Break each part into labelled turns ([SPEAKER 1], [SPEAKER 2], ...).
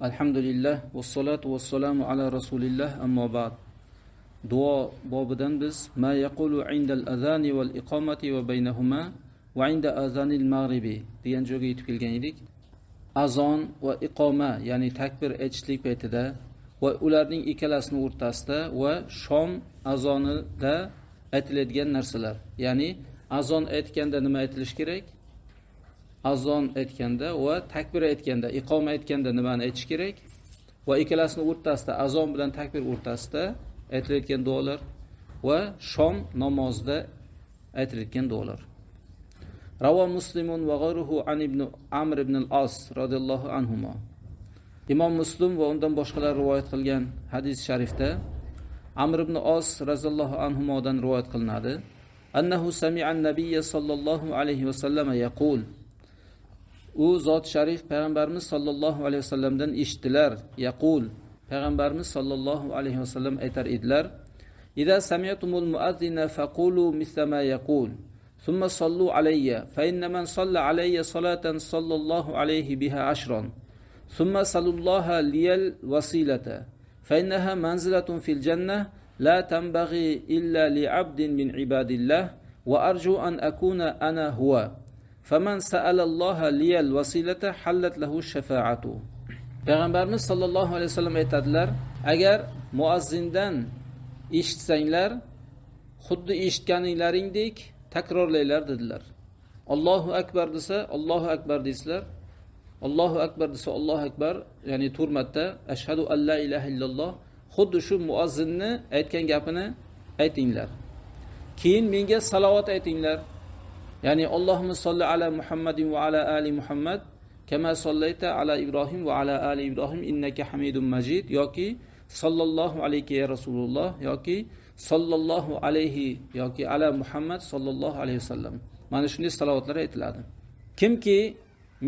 [SPEAKER 1] alhamdulillah vassalatu vassalamu ala rasulillah ammo ba'd. Duo bobidan biz ma yaqulu indal azani val iqomati va baynahuma va inda azanil mag'ribi degan joyga yetib kelgan edik. Azon va iqoma ya'ni takbir aytishlik paytida va ularning ikkalasini o'rtasida va shom azonida aytiladigan narsalar. Ya'ni azon aytganda nima aytilishi kerak? Azon aytganda va takbir aytganda iqoma aytganda nimani aytish kerak? Va ikkalasini o'rtasida azon bilan takbir o'rtasida aytilayotgan duolar va shom namozida aytilayotgan duolar. Ravo muslimun va g'ayruhu an ibn amr ibn al-as roziyallohu anhuma. Imom muslim va undan boshqalar rivoyat qilgan hadis sharifda amr ibn os roziyallohu anhudan rivoyat qilinadi. Annahu sami'a an-nabiyya sallallohu alayhi vasallam yaqul u zot sharif payg'ambarimiz sollallohu alayhi vasallamdan eshitdilar. Yaqul payg'ambarimiz sollallohu alayhi vasallam aytar edilar إذا سمعتم المؤذن فقولوا مثل ما يقول ثم صلوا علي فإن من صلى علي صلاة صلى الله عليه بها عشرا ثم صلوا الله لي الوسيلة فإنها منزلة في الجنة لا تنبغي إلا لعبد من عباد الله وأرجو أن أكون أنا هو faman sa'alalloha liyal vasilata hallat lahu shafaatu. Payg'ambarimiz sollallohu alayhi vasallam aytadilar agar muazzindan eshitsanglar xuddi eshitganinglaringdek takrorlanglar dedilar. Allohu akbar desa allohu akbar deysizlar. Allohu akbar desa allohu akbar ya'ni to'rt marta ashhadu an la ilaha illalloh xuddi shu muazzinni aytgan gapini aytinglar. Keyin menga salovat aytinglar. Ya'ni allohimma solli ala muhammadin va ala ali muhammad kama sollayta ala ibrohim va ala ali ibrohim innaka hamidun majid. Yoki sollallohu alayka ya rasululloh yoki sollallohu alayhi yoki ala muhammad sollallohu alayhi vasallam mana shunday salovatlar aytiladi. Kimki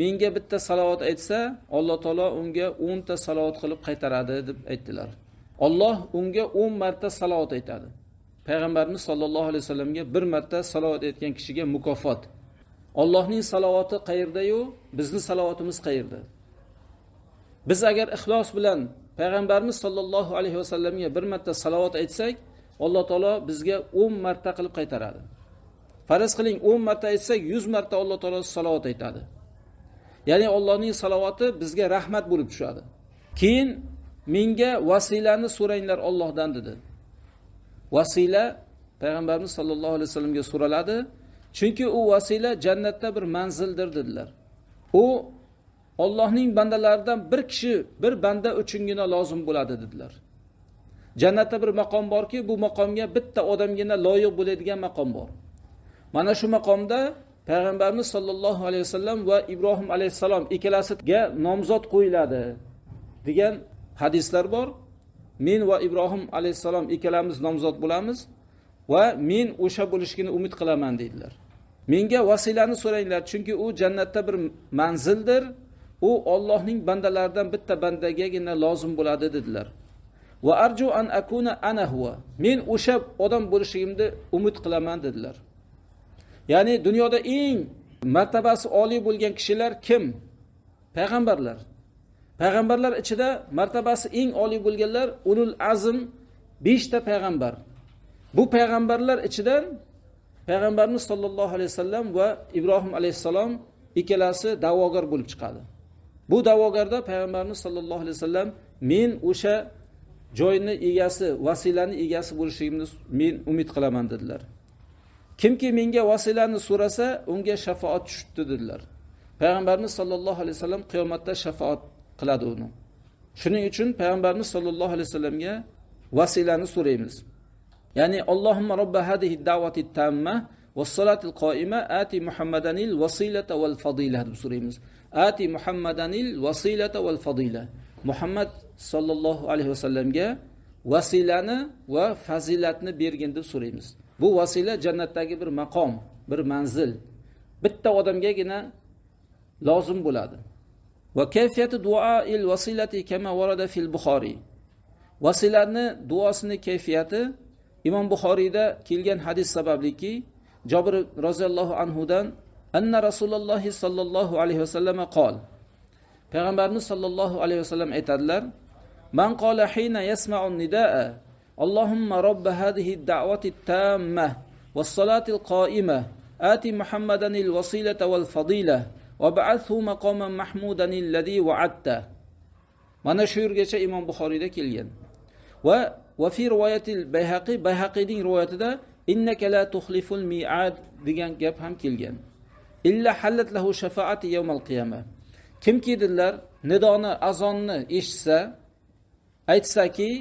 [SPEAKER 1] menga bitta salovat aytsa alloh taolo unga o'nta salovat qilib qaytaradi deb aytdilar. Olloh unga o'n marta salovat aytadi. Payg'ambarimiz sollallohu alayhi vasallamga bir marta salovat aytgan kishiga mukofot. Allohning salovati qayerdayu? Bizni salovatimiz qayerda? Biz agar ixlos bilan payg'ambarimiz sollallohu alayhi vasallamga bir marta salovat aytsak alloh taolo bizga o'n marta qilib qaytaradi. Faraz qiling o'n marta aytsak yuz marta alloh taolo salovat aytadi. Ya'ni allohning salovati bizga rahmat bo'lib tushadi. Keyin menga vasilani so'ranglar ollohdan dedi. Vasila payg'ambarimiz sollallohu alayhi vasallamga so'raladi chunki u vasila jannatda bir manzildir dedilar u ollohning bandalaridan bir kishi bir banda uchungina lozim bo'ladi dedilar jannatda bir maqom borki bu maqomga bitta odamgina loyiq bo'ladigan maqom bor mana shu maqomda payg'ambarimiz sollallohu alayhi vasallam va ibrohim alayhissalom ikkalasiga nomzod qo'yiladi degan hadislar bor men va ibrohim alayhissalom ikkalamiz nomzod bo'lamiz va men o'sha bo'lishligini umid qilaman deydilar. Menga vasilani so'ranglar chunki u jannatda bir manzildir. U ollohning bandalaridan bitta bandagagina lozim bo'ladi dedilar. Va arju an akuna ana huwa. Men o'sha odam bo'lishligimni umid qilaman dedilar. Ya'ni dunyoda eng martabasi oliy bo'lgan kishilar kim? Payg'ambarlar payg'ambarlar ichida martabasi eng oliy bo'lganlar ulul azm beshta payg'ambar bu payg'ambarlar ichidan payg'ambarimiz sollallohu alayhi vasallam va ibrohim alayhissalom ikkalasi da'vogar bo'lib chiqadi. Bu da'vogarda payg'ambarimiz sollallohu alayhi vasallam men o'sha joyni egasi vasilani egasi bo'lishligimni men umid qilaman dedilar. Kimki menga vasilani so'rasa unga shafoat tushibdi dedilar. Payg'ambarimiz sollallohu alayhi vasallam qiyomatda shafoat qiladi uni. Shuning uchun payg'ambarimiz sollallohu alayhi vasallamga vasilani so'raymiz. Ya'ni allohimma robba hadihi da'vati tamma vassalatil qoima ati muhammadanil vasilata val fadila deb so'raymiz. Ati muhammadanil vasilata val fadila muhammad sollallohu alayhi vasallamga vasilani va fazilatni bergin deb so'raymiz. Bu vasila jannatdagi bir maqom bir manzil. Bitta odamgagina lozim bo'ladi. Va kayfiyati duoil vasilati kama varada fil buxoriy vasilani duosini kayfiyati imom buxoriyda kelgan hadis sababliki jobir roziyallohu anhudan anna rasululloh sollallohu alayhi vasallam qol payg'ambarimiz sollallohu alayhi vasallam aytadilar man qala hina yasma'u nidaa Allohumma robb hadhihi ad-da'wati at-tamma was-salati al-qa'ima ati Muhammadan al-wasilata wal-fadila وبعثه ba'athu maqaman mahmudan alladhi mana shu yergacha imom buxoriyda kelgan. Va va fi rivoyatil bayhaqi bayhaqiyning rivoyatida innaka la tuhliful mi'ad degan gap ham kelgan. Illa hallat lahu shafaati yawmal qiyama kimki dedilar nidoni azonni eshitsa aytsaki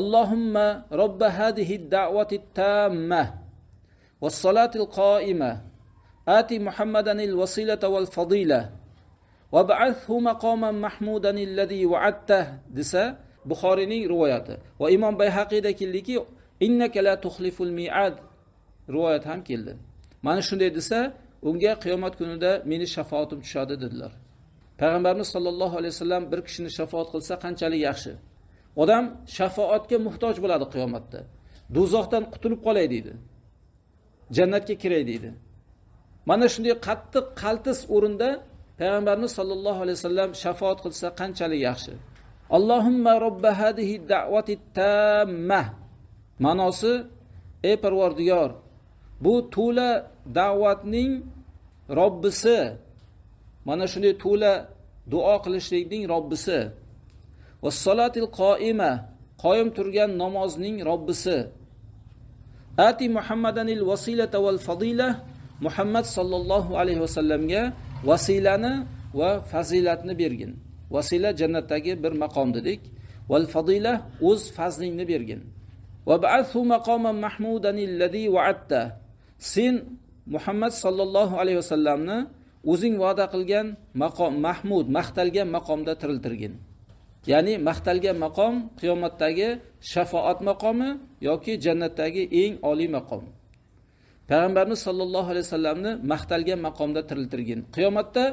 [SPEAKER 1] Allohumma robba hadihi da'vati tamma was salatil qoima ati muhammadan al wasilata wal fadila va ba'athu maqaman mahmudan alladhi wa'adta desa buxoriyning rivoyati. Va imom bayhaqiyda keldiki innaka la tuxliful mi'ad rivoyat ham keldi. Mana shunday desa unga qiyomat kunida meni shafaatim tushadi dedilar. Payg'ambarimiz sollallohu alayhi vasallam bir kishini shafoat qilsa qanchalik yaxshi? Odam shafoatga muhtoj bo'ladi qiyomatda. Do'zaxdan qutulib qolay deydi. Jannatga kiray deydi. Mana shunday qattiq qaltis o'rinda payg'ambarimiz sollallohu alayhi vasallam shafoat qilsa qanchalik yaxshi? Allohimma robba hadihi da'vati tamma ma'nosi ey parvardigor bu to'la da'vatning robbisi. Mana shunday to'la duo qilishlikning robbisi. Va solatil qoima qoyim turgan namozning robbisi. Ati muhammadanil vasilata val fadila. Muhammad sallallohu alayhi vasallamga vasilani va fazilatni bergin. Vasila jannatdagi bir maqom dedik. Val fadila o'z fazlingni bergin. Va ba'athu maqoman mahmudan alladhi wa'adta. Sen muhammad sallallohu alayhi vasallamni o'zing va'da qilgan maqom mahmud maqtalgan maqomda tiriltirgin. Ya'ni maqtalgan maqom qiyomatdagi shafoat maqomi yoki jannatdagi eng oliy maqom. Payg'ambarimiz sollallohu alayhi vasallamni maqtalgan maqomda tiriltirgin. Qiyomatda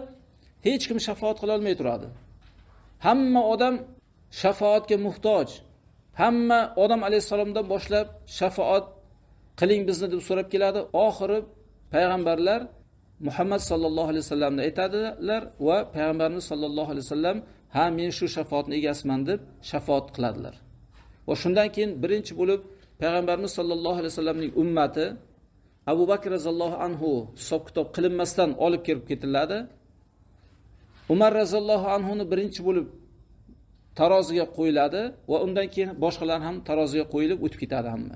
[SPEAKER 1] hech kim shafoat qilolmay turadi. Hamma odam shafoatga muhtoj. Hamma odam alayhissalomdan boshlab shafoat qiling bizni deb so'rab keladi. Oxiri payg'ambarlar muhammad sollallohu alayhi vasallamni aytadilar va payg'ambarimiz sollallohu alayhi vasallam ha men shu shafoatni egasiman deb shafoat qiladilar. Va shundan keyin birinchi bo'lib payg'ambarimiz sollallohu alayhi vasallamning ummati abu bakr roziyallohu anhu hisob kitob qilinmasdan olib kirib ketiladi. Umar roziyallohu anhuni birinchi bo'lib taroziga qo'yiladi va undan keyin boshqalar ham taroziga qo'yilib o'tib ketadi hamma.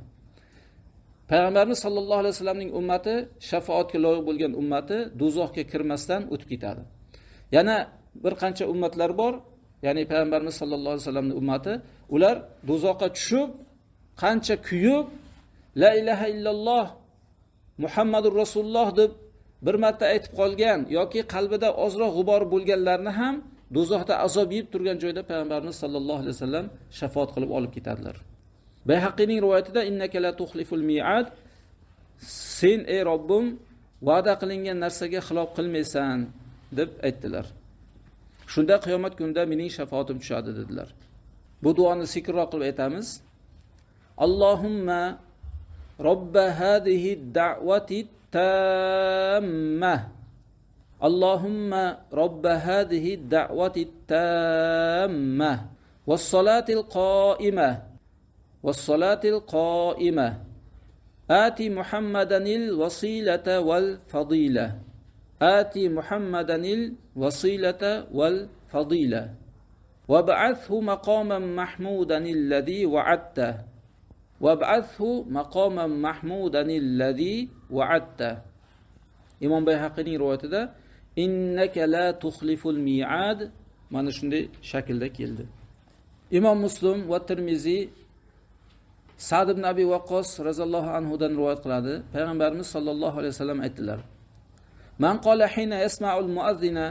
[SPEAKER 1] Payg'ambarimiz sollallohu alayhi vasallamning ummati shafoatga loyiq bo'lgan ummati do'zaxga kirmasdan o'tib ketadi. Yana bir qancha ummatlar bor ya'ni payg'ambarimiz sollallohu alayhi vasallamni ummati ular do'zaxga tushib qancha kuyib la ilaha illalloh muhammadur rasululloh deb bir marta aytib qolgan yoki qalbida ozroq g'ubor bo'lganlarni ham do'zaxda azob yeb turgan joyda payg'ambarimiz sollallohu alayhi vasallam shafoat qilib olib ketadilar. Bayhaqiyning rivoyatida innaka la tuxliful mi'ad sen ey robbim va'da qilingan narsaga xilof qilmaysan deb aytdilar. Shunda qiyomat kunida mening shafaatim tushadi dedilar. Bu duoni sekinroq qilib aytamiz. Allohumma رب هذه الدعوة التامة. اللهم رب هذه الدعوة التامة. والصلاة القائمة. والصلاة القائمة. آت محمدا الوصيلة والفضيلة. آت محمدا الوصيلة والفضيلة. وابعثه مقاما محمودا الذي وعدته. vab'athu maqoman mahmudanillazi va'atta imom bayhaqiyning rivoyatida innaka la tuxliful mi'ad. Mana shunday shaklda keldi. Imom muslim va termiziy sad ibn abi vaqqos roziyallohu anhudan rivoyat qiladi. Payg'ambarimiz sollallohu alayhi vasallam aytdilar man qola hina yasma'ul muazzina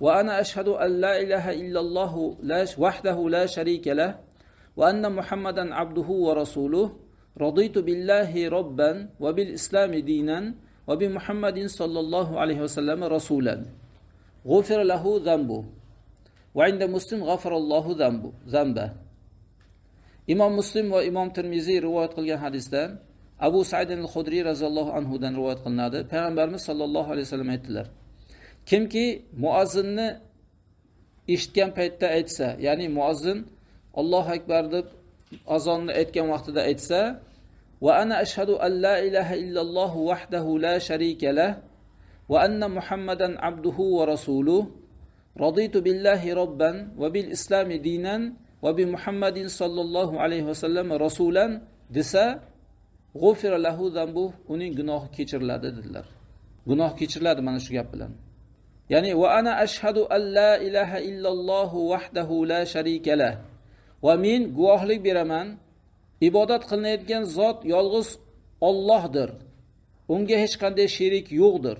[SPEAKER 1] va ana ashhadu an la ilaha illalloh la wahdahu la sharika lah wa anna muhammadan abduhu wa rasuluh رضيت بالله ربا وبالإسلام دينا وبمحمد صلى الله عليه وسلم رسولا غفر له ذنبه وعند مسلم غفر الله ذنبه ذنبه imom muslim va imom termiziy rivoyat qilgan hadisda abu said al hudriy roziyallohu anhudan rivoyat qilinadi payg'ambarimiz sollallohu alayhi vasallam aytdilar kimki muazzinni eshitgan paytda aytsa ya'ni muozzin allohu akbar deb azonni aytgan vaqtida aytsa va ana ashhadu an la ilaha illalloh vahdahu la sharika lah va anna muhammadan abduhu va rasuluh raditu billahi robban va bil islami dinan va bi muhammadin sollallohu alayhi vasallam rasulan desa g'ufira lahu zambu uning gunohi kechiriladi dedilar. Gunoh kechiriladi mana shu gap bilan. Ya'ni va ana ashhadu an la ilaha illalloh vahdahu la sharika lah va men guvohlik beraman. Ibodat qilinayotgan zot yolg'iz Allohdir. Unga hech qanday sherik yo'qdir.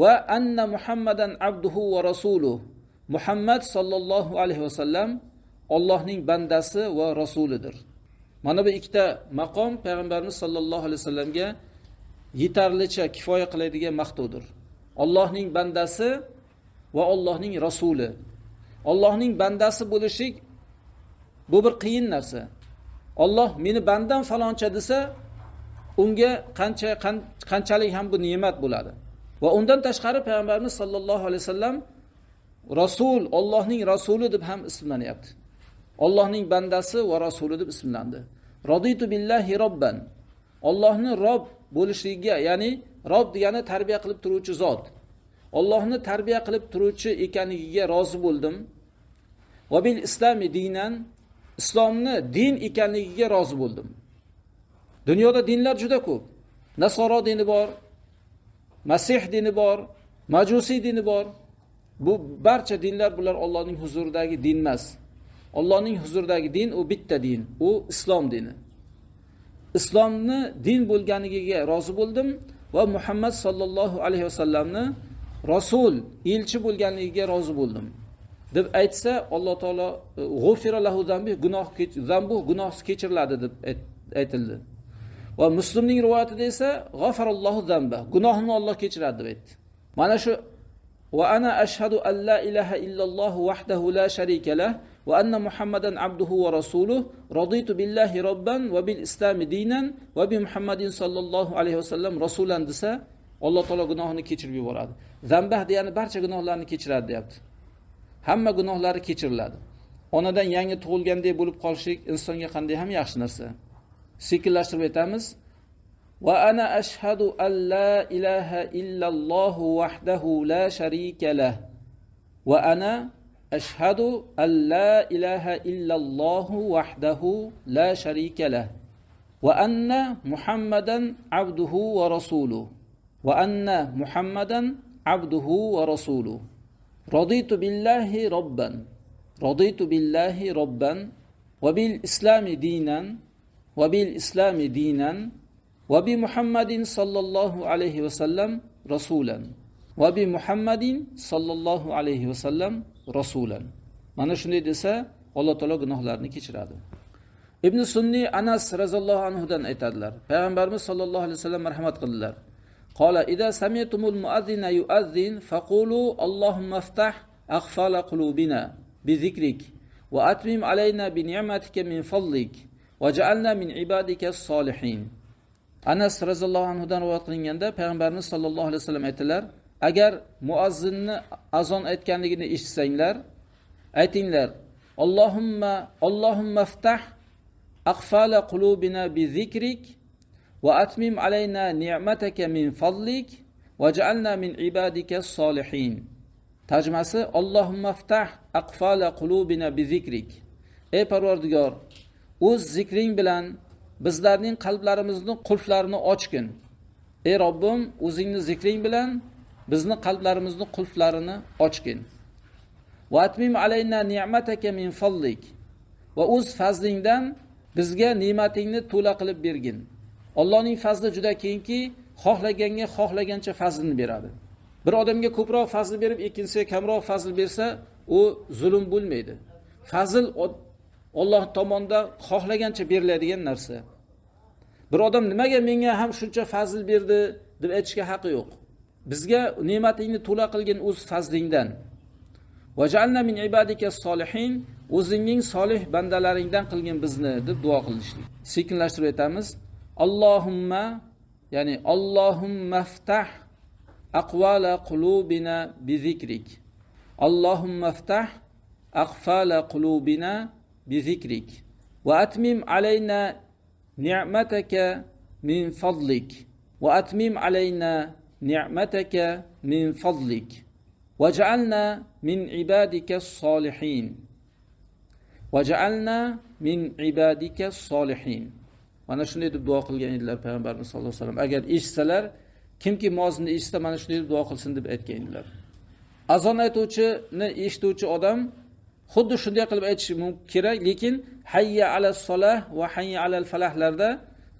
[SPEAKER 1] Va anna muhammadan abduhu va rasuluh. Muhammad sollallohu alayhi vasallam Allohning bandasi va rasulidir. Mana bu ikkita maqom payg'ambarimiz sollallohu alayhi vasallamga yetarlicha kifoya qiladigan maqtovdir. Allohning bandasi va Allohning rasuli. Allohning bandasi bo'lishlik bu bir qiyin narsa. Alloh meni bandam faloncha desa unga qancha qanchalik ham bu ne'mat bo'ladi. Va undan tashqari payg'ambarimiz sollallohu alayhi vasallam rasul Allohning rasuli deb ham ismlanyapti. Allohning bandasi va rasuli deb ismlandi. Raditu billahi robban. Allohni rob bo'lishligiga ya'ni rob degani tarbiya qilib turuvchi zot. Allohni tarbiya qilib turuvchi ekanligiga rozi bo'ldim. Va bil islami dinan islomni din ekanligiga rozi bo'ldim dunyoda dinlar juda ko'p nasoro dini bor masih dini bor majusiy dini bor bu barcha dinlar bular Allohning huzuridagi din emas Allohning huzuridagi din u bitta din. U islom dini. İslomni din bo'lganiga rozi bo'ldim va muhammad sollallohu alayhi vasallamni rasul elchi bo'lganligiga rozi bo'ldim deb aytsa alloh taolo g'ufira lahu zambi gunoh zambu gunoh kechiriladi deb aytildi. Va muslimning rivoyatida esa g'afarallohu zamba gunohini olloh kechiradi deb aytdi. Mana shu va ana ashhadu an la ilaha illalloh vahdahu la sharika lah rasuluh raditu billahi robban va bil islami dinan va bi muhammadin sollallohu alayhi vasallam rasulan desa alloh taolo gunohini kechirib yuboradi. Zambah degani barcha gunohlarni kechiradi deyapti hamma gunohlari kechiriladi onadan yangi tug'ilgandek bo'lib qolishlik insonga qanday ham yaxshi narsa? Sekinlashtirib aytamiz. Va ana ashhadu an la ilaha illalloh vahdahu la sharika lah. Va ana ashhadu an la ilaha illalloh vahdahu la sharika lah. Va anna muhammadan abduhu va rasuluh. Va anna muhammadan abduhu va rasuluh رضيت بالله ربا رضيت بالله ربا وبالإسلام دينا وبالإسلام دينا وبمحمد صلى الله عليه وسلم رسولا وبمحمد صلى الله عليه وسلم رسولا mana shunday desa alloh taolo gunohlarni kechiradi ibn sunniy anas roziyallohu anhudan aytadilar payg'ambarimiz sollallohu alayhi vasallam marhamat qildilar Qala idza sami'tumul muazzina yu'azzin faqulu Allahumma iftah aghfala qulubina bi zikrik va atmim alayna bi ni'matika min fadlik vaj'alna min ibadika solihin Anas roziyallohu anhudan rivoyat qilinganda payg'ambarimiz sollallohu alayhi vasallam aytdilar agar muazzinni azon aytganligini eshitsanglar aytinglar Allohumma Allohumma aqfala qulubina bi zikrik وأتمم علينا نعمتك من فضلك وجعلنا من عبادك الصالحين tarjimasi Allohumma ftah aqfala qulubina bi zikrik ey parvardigor o'z zikring bilan bizlarning qalblarimizni qulflarini ochgin ey robbim o'zingni zikring bilan bizni qalblarimizni qulflarini ochgin va atmim alayna ni'mataka min fadlik va o'z fazlingdan bizga ne'matingni to'la qilib bergin Allohning fazli juda kengki, xohlaganga xohlagancha fazlini beradi. Bir odamga ko'proq fazl berib, ikkinchisiga kamroq fazl bersa, u zulm bo'lmaydi. Fazl Alloh tomonidan xohlagancha beriladigan narsa. Bir odam nimaga menga ham shuncha fazl berdi deb aytishga haqqi yo'q. Bizga ne'matingni to'la qilgin o'z fazlingdan. Vajalna min ibadika solihin o'zingning solih bandalaringdan qilgin bizni deb duo qilishlik. Sekinlashtirib aytamiz. Ya'ni Allohumma ftah aqvala qulubina bi zikrik. اللهم افتح أقفال قلوبنا بذكرك وأتمم علينا نعمتك من فضلك وأتمم علينا نعمتك من فضلك واجعلنا من عبادك الصالحين وجعلنا من عبادك الصالحين mana shunday deb duo qilgan edilar payg'ambarimiz sallallohu alayhi vasallam. Agar eshitsalar kimki mozinni eshitsa mana shunday deb duo qilsin deb aytgan edilar. Azon aytuvchini eshituvchi odam xuddi shunday qilib aytishi kerak lekin hayya ala solah va hayya alal falahlarda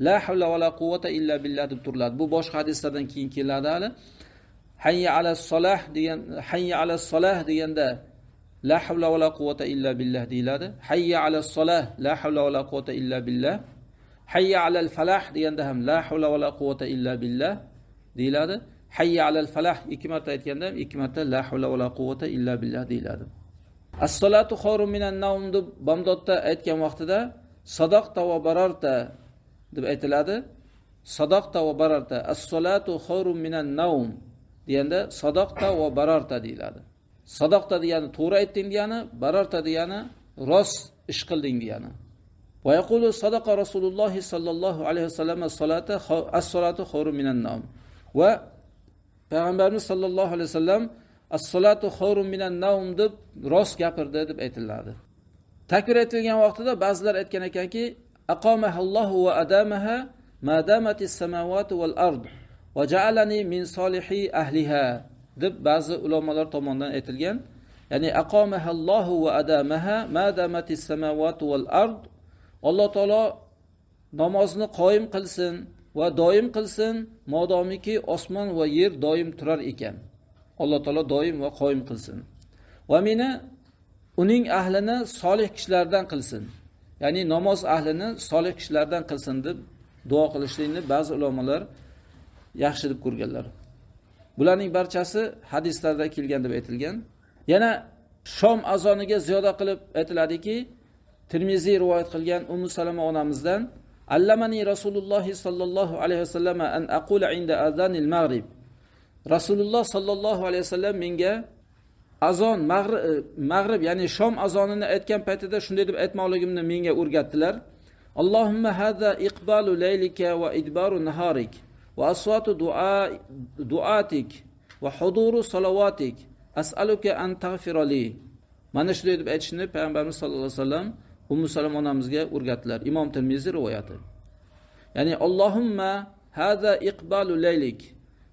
[SPEAKER 1] la havla va la quvvata illa billah deb turiladi. Bu boshqa hadislardan keyin keladi hali. Hayya ala solah degan hayya ala solah deganda la havla va la quvvata illa billah deyiladi. Hayya ala solah la havla va la quvvata illa billah. Hayya alal falah deganda ham la havla va la quvvata illa billah deyiladi. Hayya alal falah ikki marta aytganda ham ikki marta la havla va la quvvata illa billah deyiladi. As-solatu minan naum deb bomdodda aytgan vaqtida sadoqta va bararta deb aytiladi. Sadoqta va bararta. As-solatu minan naum deganda sadoqta va bararta deyiladi. Sadoqta degani to'g'ri aytding degani bararta degani rost ish qilding degani. ويقول صدق رسول الله صلى الله عليه وسلم الصلاة الصلاة خير من النوم و payg'ambarimiz sollallohu alayhi vasallam as-solatu xayrun minan nawm deb rost gapirdi deb aytiladi takbir aytilgan vaqtida ba'zilar aytgan ekanki aqamahallohu va adamaha madamatis samawati val ard va ja'alani min solihi ahliha deb ba'zi ulamolar tomonidan aytilgan ya'ni aqamahallohu va adamaha madamatis samawati val ard alloh taolo namozni qoyim qilsin va doim qilsin modomiki osmon va yer doim turar ekan. Alloh taolo doim va qoyim qilsin. Va meni uning ahlini solih kishilardan qilsin. Ya'ni namoz ahlini solih kishilardan qilsin deb duo qilishlikni ba'zi ulamolar yaxshi deb ko'rganlar. Bularning barchasi hadislarda kelgan deb aytilgan. Yana shom azoniga ziyoda qilib aytiladiki termiziy rivoyat qilgan umu salama onamizdan allamani rasululloh sollallohu alayhi vasallam an aqula inda azanil mag'rib rasululloh sollallohu alayhi vasallam menga azon mag'rib ya'ni shom azonini aytgan paytida shunday deb aytmoqligimni menga o'rgatdilar allohimma hada iqbalu laylika va idbaru naharik va aswatu du'a duatik va huduru salovatik as'aluka an taghfirali mana shunday deb aytishni payg'ambarimiz sallallohu alayhi vasallam Ummu Salam onamizga o'rgatdilar. Imom Tirmiziy rivoyati. Ya'ni Allohumma hada iqbalu laylik.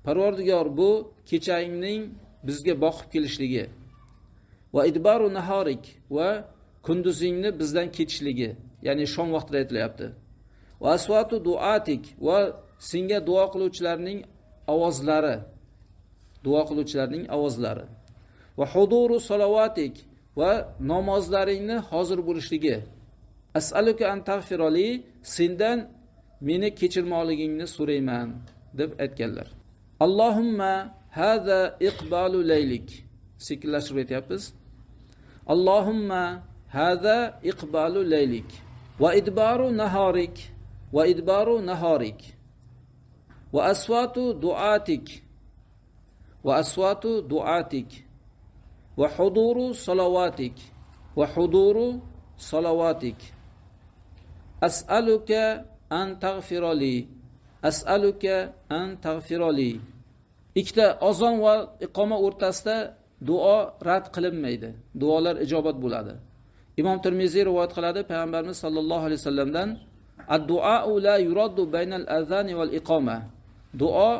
[SPEAKER 1] Parvardigor bu kechangning bizga boqib kelishligi va idbaru nahorik va kunduzingni bizdan ketishligi, ya'ni shom vaqtida aytilyapti. Va aswatu duatik va senga duo qiluvchilarning ovozlari, duo qiluvchilarning ovozlari. Va huduru salovatik va namozlaringni hozir bo'lishligi. Asaluka an tag'firoli sendan meni kechirmoqligingni so'rayman deb aytganlar. Allohumma hada iqbalu laylik. Sekinlashtirib aytyapmiz. Allohumma hada iqbalu laylik. Va idbaru nahorik. Va idbaru nahorik. Va aswatu duatik. Va aswatu duatik va huduru salovatik va huduru salovatik as'aluka an tag'firoli as'aluka an tag'firoli ikkita ozon va iqoma o'rtasida duo rad qilinmaydi. Duolar ijobat bo'ladi. Imom termiziy rivoyat qiladi payg'ambarimiz sollallohu alayhi vasallamdan addua la yuraddu baynal azani val iqoma. Duo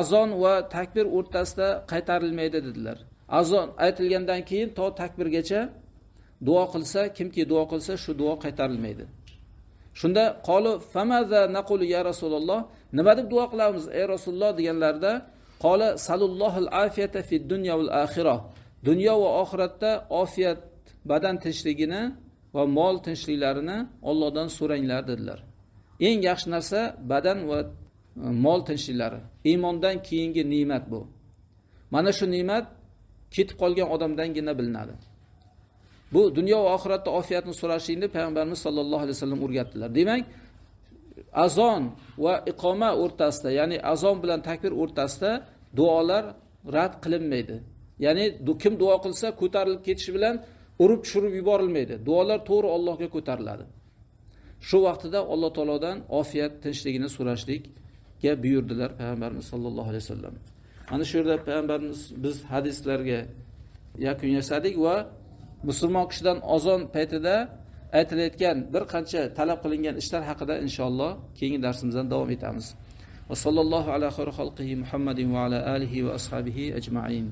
[SPEAKER 1] azon va takbir o'rtasida qaytarilmaydi dedilar. Azon aytilgandan keyin to takbirgacha duo qilsa kimki duo qilsa shu duo qaytarilmaydi. Shunda qoli famaza naqulu ya rasululloh? Nima deb duo qilamiz ey rasululloh? deganlarida qola salullohil afiyata fid dunya val axirah dunyo va oxiratda ofiyat badan tinchligini va mol tinchliklarini Allohdan so'ranglar dedilar. Eng yaxshi narsa badan va e, mol tinchliklari iymondan keyingi ne'mat bu. Mana shu ne'mat ketib qolgan odamdangina bilinadi. Bu dunyo va oxiratda ofiyatni so'rashlikni payg'ambarimiz sollallohu alayhi vasallam o'rgatdilar. Demak azon va iqoma o'rtasida ya'ni azon bilan takbir o'rtasida duolar rad qilinmaydi. Ya'ni kim duo qilsa ko'tarilib ketishi bilan urib tushirib yuborilmaydi. Duolar to'g'ri Allohga ko'tariladi. Shu vaqtida alloh taolodan ofiyat tinchligini so'rashlikka buyurdilar payg'ambarimiz sollallohu alayhi vasallam mana shu yerda payg'ambarimiz biz hadislarga yakun yasadik va musulmon kishidan ozon paytida aytilayotgan bir qancha talab qilingan ishlar haqida inshaalloh keyingi darsimizdan davom etamiz. Va sallallohu ala xayri xalqihi muhammadin va ala alihi va ashabihi ajmain.